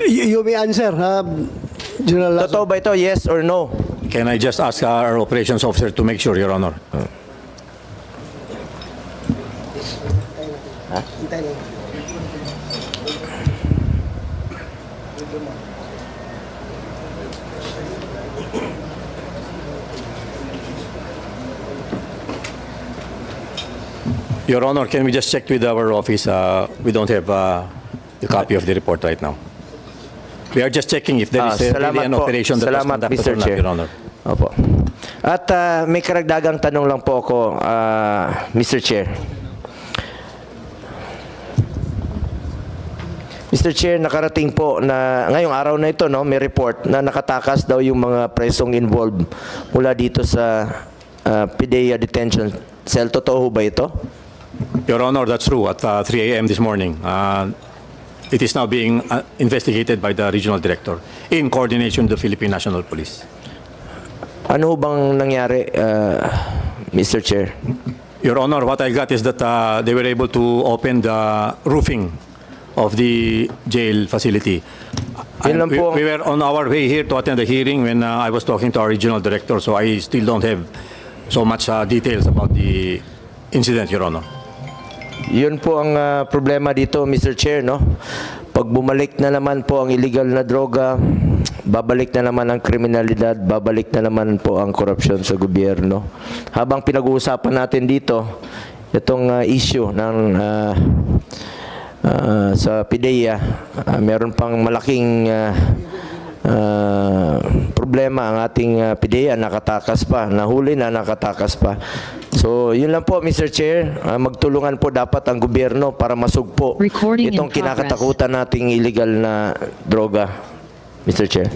You, you may answer, uh, General Lazo. Totoo ba ito? Yes or no? Can I just ask our operations officer to make sure, Your Honor? Your Honor, can we just check with our office? Uh, we don't have uh, the copy of the report right now. We are just checking if there Ah, is a, really salamat an po. operation that was Salamat, conducted Mr. or not, Chair. Your Honor. Opo. At ah, may karagdagang tanong lang po ako, ah, Mr. Chair. Mr. Chair, nakarating po na ngayong araw na ito, no, may report na nakatakas daw yung mga presong involved mula dito sa ah, PIDEA detention cell. Totoo ho ba ito? Your Honor, that's true. At uh, 3 a.m. this morning, uh, it is now being uh, investigated by the regional director in coordination with the Philippine National Police. Ano bang nangyari, ah, Mr. Chair? Your Honor, what I got is that uh, they were able to open the roofing of the jail facility. And we, we were on our way here to attend the hearing when uh, I was talking to our regional director, so I still don't have so much uh, details about the incident, Your Honor. Yun po ang ah, problema dito, Mr. Chair, no? Pag bumalik na naman po ang illegal na droga, babalik na naman ang kriminalidad, babalik na naman po ang korupsyon sa gobyerno. Habang pinag-uusapan natin dito, itong ah, issue ng ah, ah, sa PIDEA, ah, meron pang malaking ah, ah, problema ang ating uh, PIDEA, nakatakas pa, nahuli na nakatakas pa. So, yun lang po, Mr. Chair. Ah, magtulungan po dapat ang gobyerno para masugpo Recording in itong kinakatakutan nating illegal na droga, Mr. Chair.